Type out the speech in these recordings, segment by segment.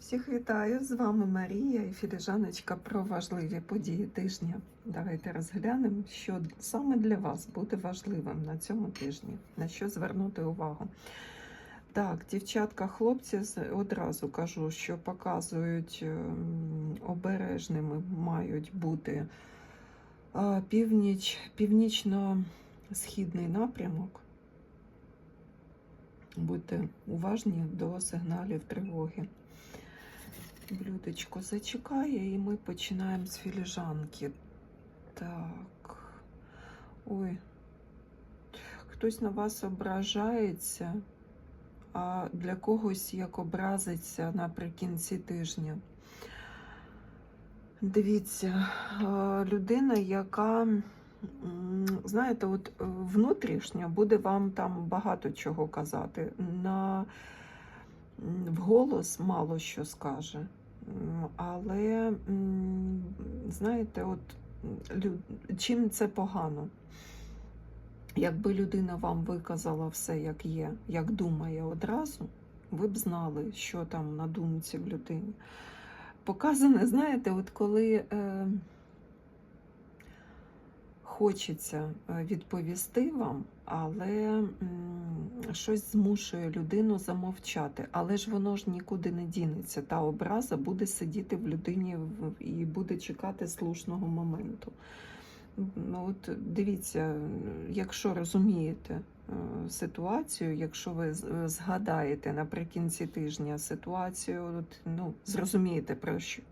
Всіх вітаю! З вами Марія і філіжаночка про важливі події тижня. Давайте розглянемо, що саме для вас буде важливим на цьому тижні, на що звернути увагу. Так, дівчатка, хлопці, одразу кажу, що показують ем, обережними мають бути північ, північно-східний напрямок. Будьте уважні до сигналів тривоги. Блюдечко зачекає, і ми починаємо з філіжанки. Так. Ой. Хтось на вас ображається, а для когось як образиться наприкінці тижня. Дивіться, людина, яка, знаєте, от е, внутрішньо буде вам там багато чого казати. На вголос мало що скаже. Але, знаєте, от чим це погано? Якби людина вам виказала все, як є, як думає одразу, ви б знали, що там на думці в людині. Показане, знаєте, от коли е, хочеться е, відповісти вам, але щось змушує людину замовчати. Але ж воно ж нікуди не дінеться. Та образа буде сидіти в людині і буде чекати слушного моменту. Ну, от дивіться, якщо розумієте е, ситуацію, якщо ви е, згадаєте наприкінці тижня ситуацію, от, ну, зрозумієте, про що,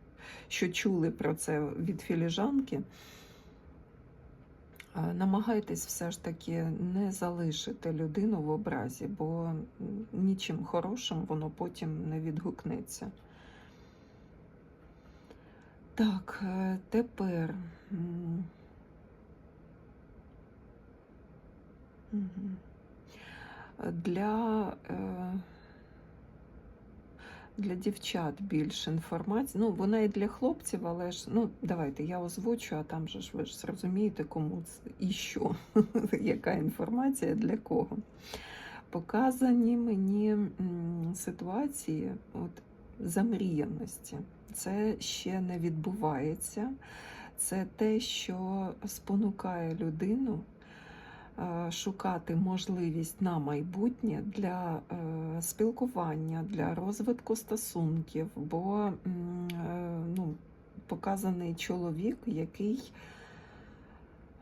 що чули про це від філіжанки, намагайтесь все ж таки не залишити людину в образі, бо нічим хорошим воно потім не відгукнеться. Так, е, тепер. Для, е, для дівчат більше інформації. Ну, вона і для хлопців, але ж, ну, давайте я озвучу, а там же ж ви ж зрозумієте, кому це і що, яка інформація для кого. Показані мені ситуації от, замріяності. Це ще не відбувається. Це те, що спонукає людину шукати можливість на майбутнє для е, спілкування, для розвитку стосунків, бо е, ну, показаний чоловік, який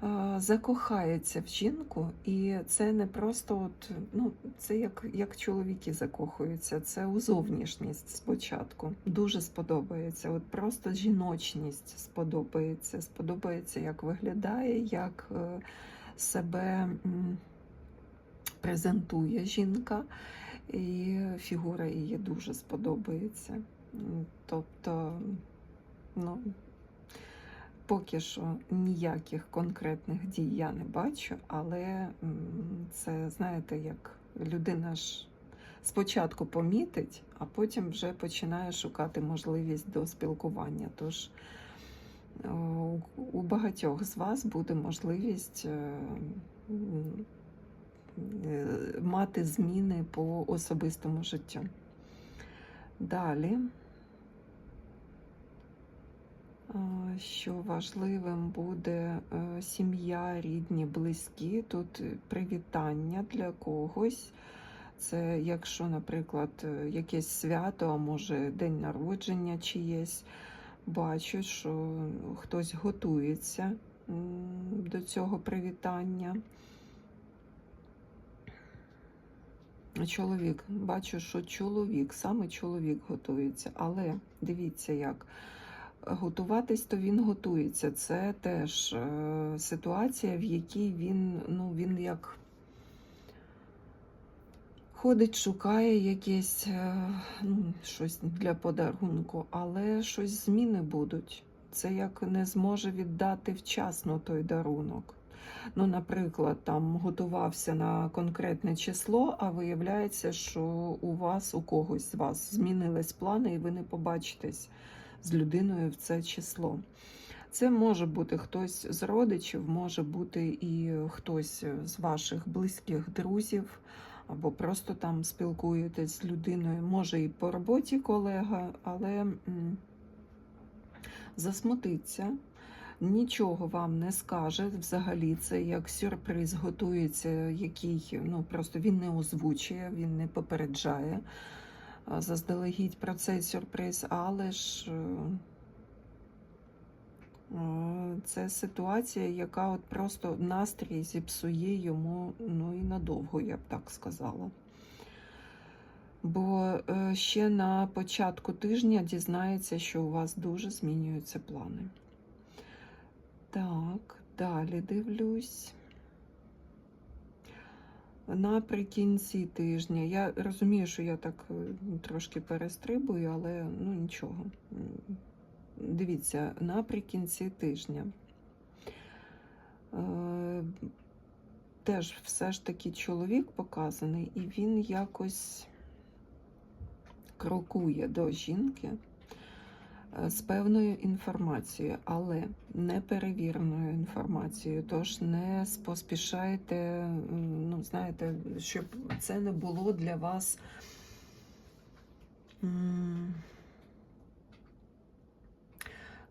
е, закохається в жінку, і це не просто от, ну, це як, як чоловіки закохуються, це у зовнішність спочатку. Дуже сподобається. От просто жіночність сподобається. Сподобається, як виглядає, як е, себе презентує жінка, і фігура її дуже сподобається. Тобто, ну, поки що ніяких конкретних дій я не бачу, але це, знаєте, як людина ж спочатку помітить, а потім вже починає шукати можливість до спілкування. Тож у- у багатьох з вас буде можливість е, е, мати зміни по особистому життю. Далі. Що важливим буде е, сім'я, рідні, близькі. Тут е, привітання для когось. Це якщо, наприклад, е, якесь свято, а може день народження чиєсь, бачу, що хтось готується до цього привітання. Чоловік, бачу, що чоловік, саме чоловік готується, але дивіться як. Готуватись, то він готується. Це теж е, ситуація, в якій він, ну, він як ходить, шукає якесь е, ну, щось для подарунку, але щось зміни будуть. Це як не зможе віддати вчасно той дарунок. Ну, наприклад, там готувався на конкретне число, а виявляється, що у вас, у когось з вас змінились плани, і ви не побачитесь з людиною в це число. Це може бути хтось з родичів, може бути і хтось з ваших близьких друзів, або просто там спілкуєтесь з людиною, може і по роботі колега, але засмутиться. Нічого вам не скаже взагалі. Це як сюрприз готується, який ну просто він не озвучує, він не попереджає заздалегідь про цей сюрприз, але ж е, це ситуація, яка от просто настрій зіпсує йому ну і надовго, я б так сказала. Бо е, ще на початку тижня дізнається, що у вас дуже змінюються плани. Так, далі дивлюсь. Наприкінці тижня. Я розумію, що я так е, трошки перестрибую, але ну нічого. Дивіться, наприкінці тижня. Е, Теж все ж таки чоловік показаний, і він якось крокує до жінки е, з певною інформацією, але неперевіреною інформацією. Тож не поспішайте, ну, знаєте, щоб це не було для вас.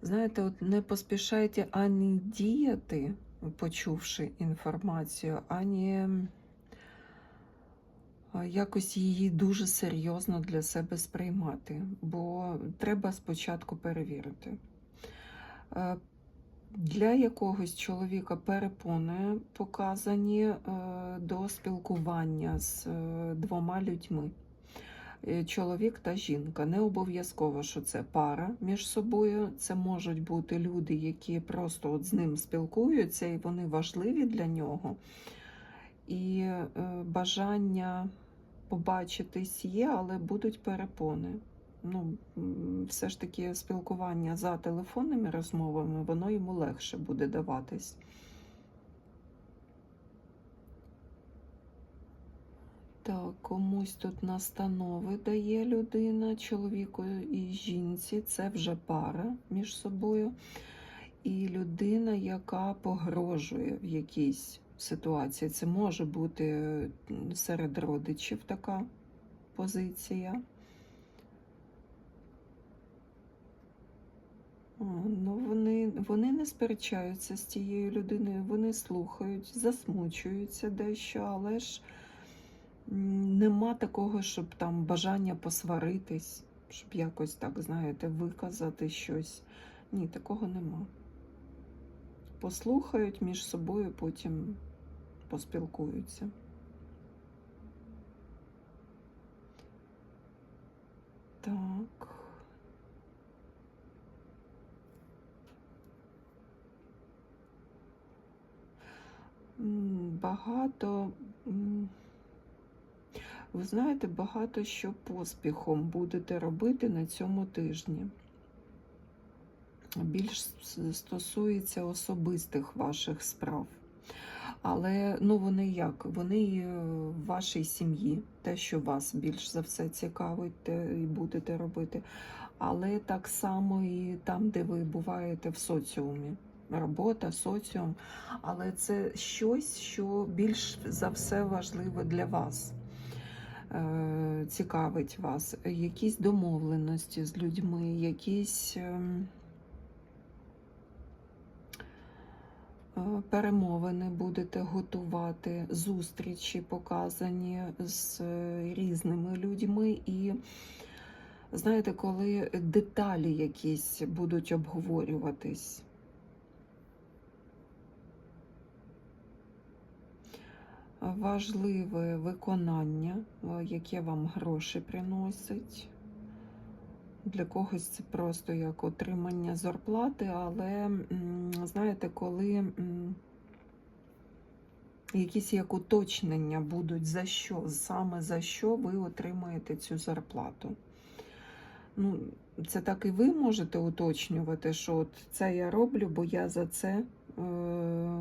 Знаєте, от не поспішайте ані діяти, почувши інформацію, ані якось її дуже серйозно для себе сприймати, бо треба спочатку перевірити. Е, Для якогось чоловіка перепони показані е, до спілкування з е, двома людьми. Е, Чоловік та жінка. Не обов'язково, що це пара між собою. Це можуть бути люди, які просто от з ним спілкуються, і вони важливі для нього. І е, бажання побачитись є, але будуть перепони. Ну, все ж таки спілкування за телефонними розмовами, воно йому легше буде даватись. Так, комусь тут настанови дає людина, чоловіку і жінці. Це вже пара між собою. І людина, яка погрожує в якійсь ситуації. Це може бути серед родичів така позиція. Ну, вони, вони не сперечаються з тією людиною, вони слухають, засмучуються дещо, але ж нема такого, щоб там бажання посваритись, щоб якось так, знаєте, виказати щось. Ні, такого нема. Послухають між собою, потім поспілкуються. Так. Багато. Ви знаєте, багато що поспіхом будете робити на цьому тижні. Більш стосується особистих ваших справ. Але ну вони як? Вони в вашій сім'ї, те, що вас більш за все цікавить, і будете робити. Але так само і там, де ви буваєте в соціумі. Робота, соціум, але це щось, що більш за все важливе для вас, е, цікавить вас. Якісь домовленості з людьми, якісь. ем, Е, Перемовини будете готувати, зустрічі показані з е, різними людьми, і знаєте, коли деталі якісь будуть обговорюватись. Важливе виконання, е, яке вам гроші приносить. Для когось це просто як отримання зарплати, але знаєте, коли якісь як уточнення будуть за що, саме за що ви отримаєте цю зарплату. Ну, це так і ви можете уточнювати, що от це я роблю, бо я за це е,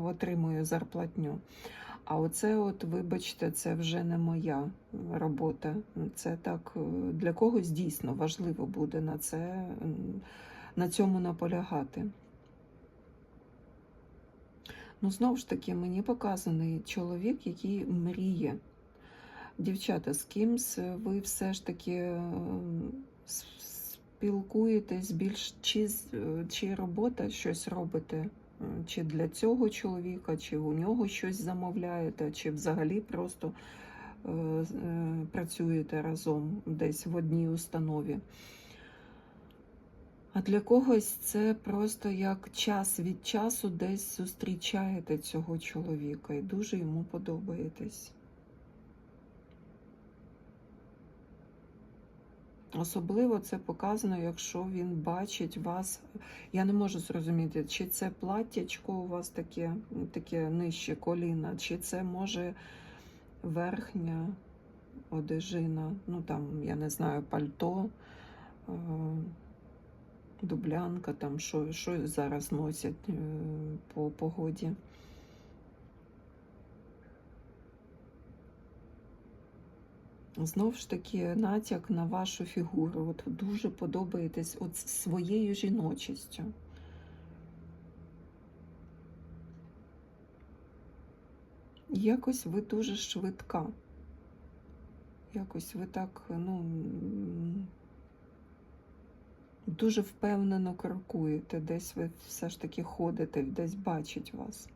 отримую зарплатню. А оце, от, вибачте, це вже не моя робота. Це так е, для когось дійсно важливо буде на це, на цьому наполягати. Ну, знову ж таки, мені показаний чоловік, який мріє Дівчата, з кимсь ви все ж таки е, спілкуєтесь більш чи, е, чи робота щось робите? Чи для цього чоловіка, чи у нього щось замовляєте, чи взагалі просто е, е, працюєте разом десь в одній установі. А для когось це просто як час від часу десь зустрічаєте цього чоловіка і дуже йому подобаєтесь. Особливо це показано, якщо він бачить вас. Я не можу зрозуміти, чи це платтячко у вас таке, таке нижче коліна, чи це може верхня одежина, ну там, я не знаю, пальто, е, дублянка, там що, що зараз носять е, по погоді. Знов ж таки натяк на вашу фігуру. От дуже подобаєтесь от своєю жіночістю. Якось ви дуже швидка. Якось ви так, ну, дуже впевнено крокуєте, десь ви все ж таки ходите, десь бачить вас.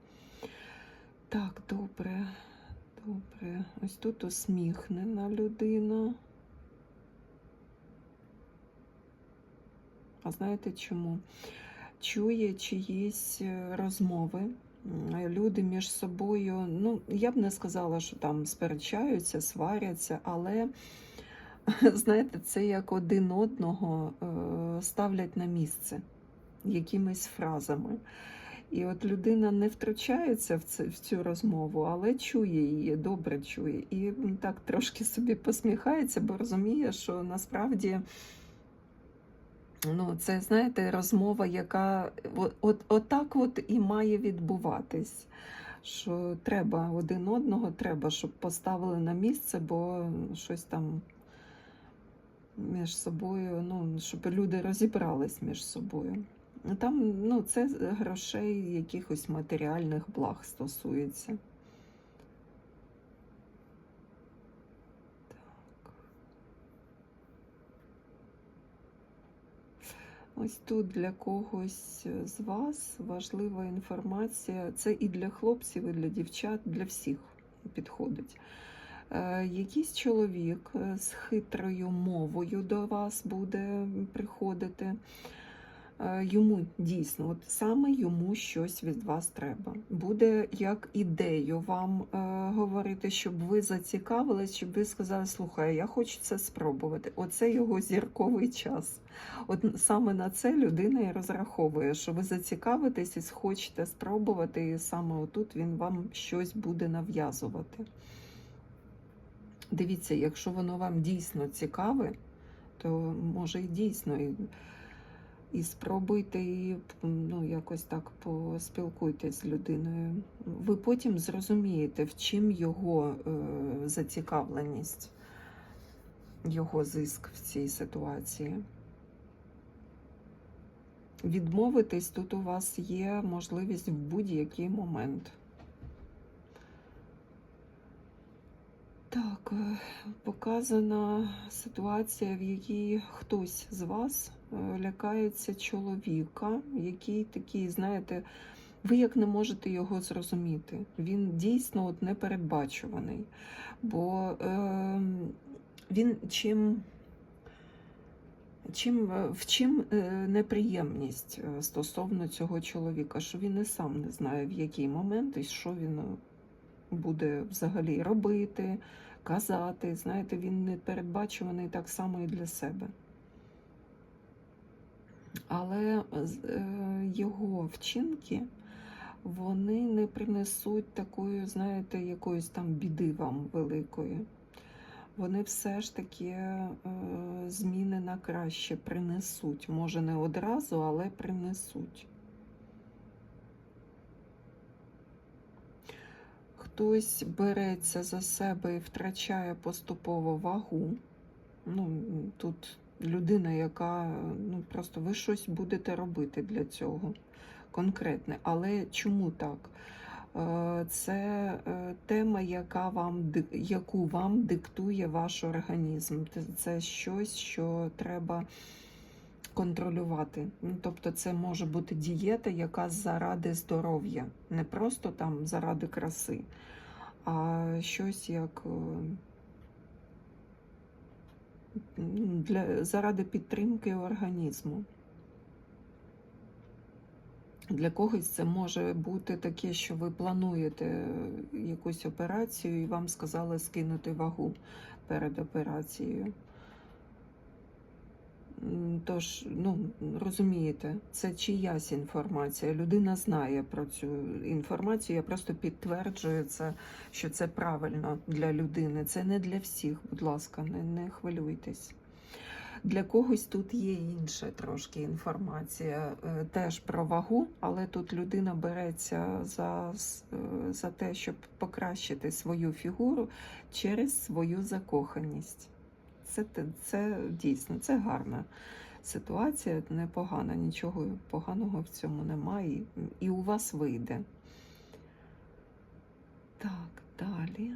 Так, добре, добре. Ось тут усміхнена людина. А знаєте чому? Чує чиїсь е, розмови. Люди між собою, ну, я б не сказала, що там сперечаються, сваряться, але, знаєте, це як один одного е, ставлять на місце якимись фразами. І от людина не втручається в, це, в цю розмову, але чує її, добре чує. І так трошки собі посміхається, бо розуміє, що насправді. Ну, це, знаєте, розмова, яка от, от, отак от і має відбуватись. Що треба один одного, треба, щоб поставили на місце, бо щось там між собою, ну, щоб люди розібрались між собою. Там ну, це грошей, якихось матеріальних благ стосується. Так. Ось тут для когось з вас важлива інформація. Це і для хлопців, і для дівчат, для всіх підходить. Е, Якийсь чоловік е, з хитрою мовою до вас буде приходити. Е, Йому дійсно, от саме йому щось від вас треба. Буде як ідею вам е, говорити, щоб ви зацікавились, щоб ви сказали, слухай, я хочу це спробувати. Оце його зірковий час. От саме на це людина і розраховує, що ви зацікавитесь і схочете спробувати, і саме отут він вам щось буде нав'язувати. Дивіться, якщо воно вам дійсно цікаве, то може і дійсно і, спробуйте і ну, якось так поспілкуйтесь з людиною. Ви потім зрозумієте, в чим його е, зацікавленість, його зиск в цій ситуації. Відмовитись тут у вас є можливість в будь-який момент. Так, е, показана ситуація, в якій хтось з вас лякається чоловіка, який такий, знаєте, ви як не можете його зрозуміти. Він дійсно от непередбачуваний. Бо е, він чим, чим, е, в чим е, неприємність е, стосовно цього чоловіка, що він і сам не знає, в який момент і що він е, буде взагалі робити, казати. Знаєте, він не передбачуваний так само і для себе. Але е, його вчинки вони не принесуть такої, знаєте, якоїсь там біди вам великої. Вони все ж таки е, зміни на краще принесуть. Може, не одразу, але принесуть. Хтось береться за себе і втрачає поступово вагу. Ну, тут людина, яка ну, просто ви щось будете робити для цього конкретне. Але чому так? Е, Це е, тема, яка вам, яку вам диктує ваш організм. Це- щось, що треба контролювати. Ну, Тобто це може бути дієта, яка заради здоров'я, не просто там заради краси, а щось як е, для, заради підтримки організму. Для когось це може бути таке, що ви плануєте якусь операцію і вам сказали скинути вагу перед операцією. Тож, ну, розумієте, це чиясь інформація. Людина знає про цю інформацію. Я просто підтверджую це, що це правильно для людини. Це не для всіх, будь ласка, не, не хвилюйтесь. Для когось тут є інша трошки інформація, е, теж про вагу, але тут людина береться за, е, за те, щоб покращити свою фігуру через свою закоханість. Це, це дійсно це гарна ситуація, непогана, нічого поганого в цьому немає, і у вас вийде. Так, далі.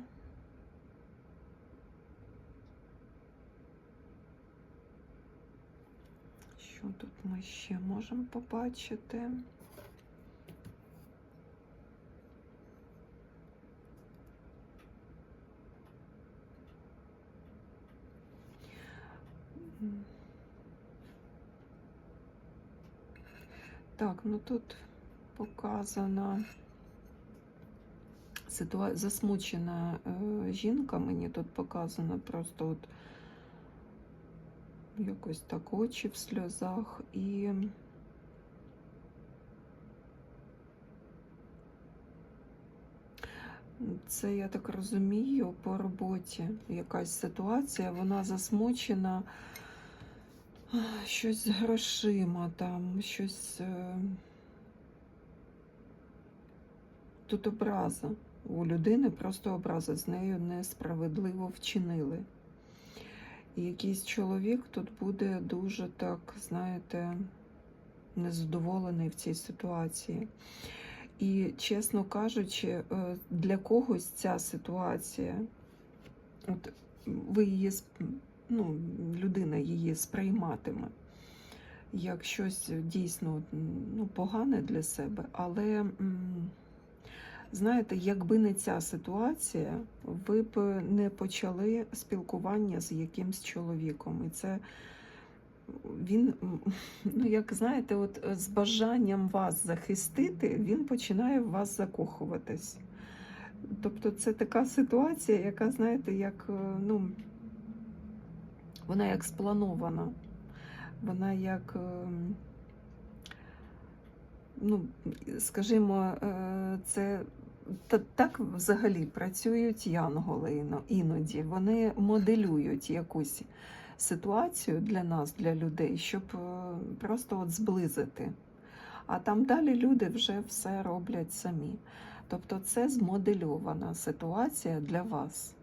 Що тут ми ще можемо побачити? Так, ну тут показана ситуація засмучена е, жінка. Мені тут показано просто от якось так очі в сльозах і. Це, я так розумію, по роботі якась ситуація, вона засмучена, щось з грошима там, щось. е, Тут образа. У людини просто образа, з нею несправедливо вчинили. І якийсь чоловік тут буде дуже так, знаєте, незадоволений в цій ситуації. І, чесно кажучи, е, для когось ця ситуація, от ви її, ну, людина її сприйматиме як щось дійсно ну, погане для себе, але. Знаєте, якби не ця ситуація, ви б не почали спілкування з якимсь чоловіком. І це він, ну як знаєте, от з бажанням вас захистити, він починає в вас закохуватись. Тобто це така ситуація, яка, знаєте, як ну, вона як спланована, вона як. ем, ну, скажімо, е, це так взагалі працюють янголи іноді. Вони моделюють якусь ситуацію для нас, для людей, щоб е, просто от зблизити. А там далі люди вже все роблять самі. Тобто це змодельована ситуація для вас.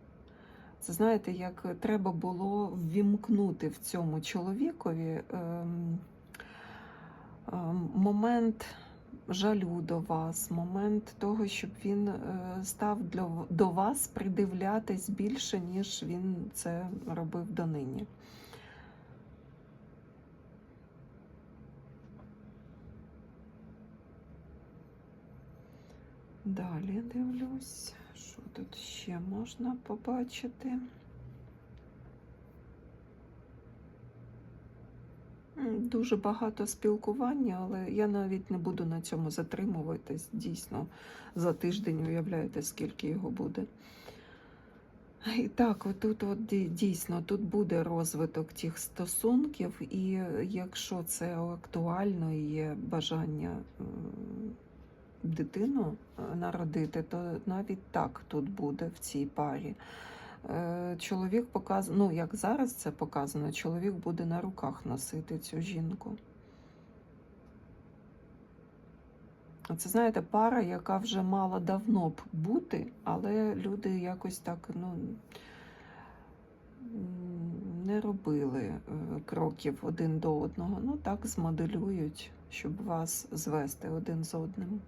Це знаєте, як треба було ввімкнути в цьому чоловікові ем, ем, момент жалю до вас, момент того, щоб він е, став до вас придивлятись більше, ніж він це робив донині. Далі дивлюсь, що тут ще можна побачити. Дуже багато спілкування, але я навіть не буду на цьому затримуватись. Дійсно, за тиждень уявляєте, скільки його буде. І так, отут от ді- дійсно тут буде розвиток тих стосунків, і якщо це актуально і є бажання дитину е, народити, то навіть так тут буде в цій парі. Е, Чоловік показує, ну як зараз це показано, чоловік буде на руках носити цю жінку. Це, знаєте, пара, яка вже мала давно б бути, але люди якось так ну, не робили е, кроків один до одного. Ну так змоделюють, щоб вас звести один з одним.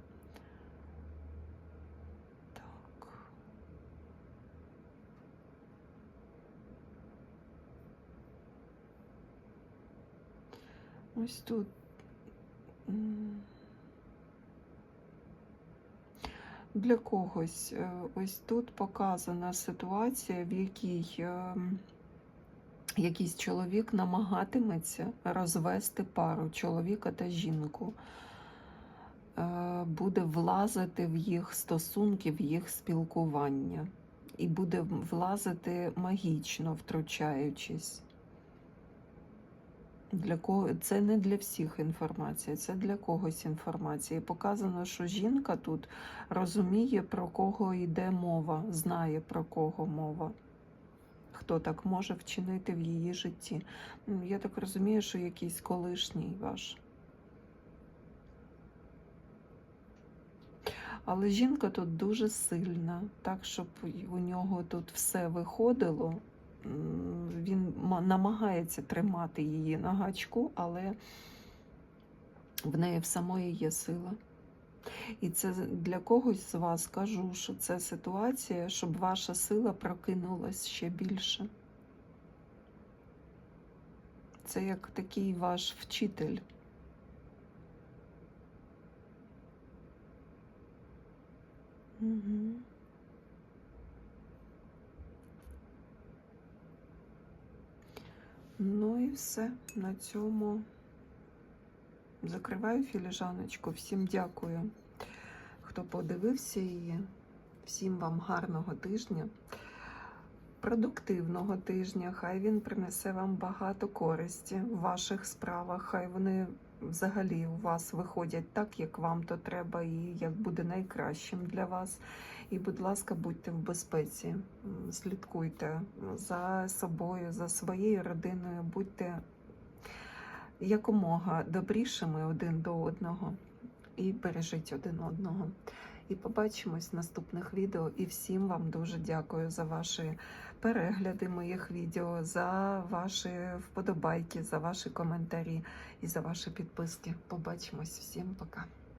Ось тут. Для когось е, ось тут показана ситуація, в якій ем, якийсь чоловік намагатиметься розвести пару чоловіка та жінку, Е, буде влазити в їх стосунки, в їх спілкування, і буде влазити магічно, втручаючись. Для кого це не для всіх інформація, це для когось інформація. Показано, що жінка тут розуміє, про кого йде мова, знає про кого мова. Хто так може вчинити в її житті. Ну, Я так розумію, що якийсь колишній ваш. Але жінка тут дуже сильна, так, щоб у нього тут все виходило. Він намагається тримати її на гачку, але в неї в самої є сила. І це для когось з вас кажу, що це ситуація, щоб ваша сила прокинулась ще більше. Це як такий ваш вчитель. Угу. Ну і все. На цьому закриваю філіжаночку. Всім дякую, хто подивився її. Всім вам гарного тижня, продуктивного тижня. Хай він принесе вам багато користі в ваших справах. Хай вони взагалі у вас виходять так, як вам то треба, і як буде найкращим для вас. І, будь ласка, будьте в безпеці, слідкуйте за собою, за своєю родиною, будьте якомога добрішими один до одного і бережіть один одного. І побачимось в наступних відео. І всім вам дуже дякую за ваші перегляди моїх відео, за ваші вподобайки, за ваші коментарі і за ваші підписки. Побачимось всім пока.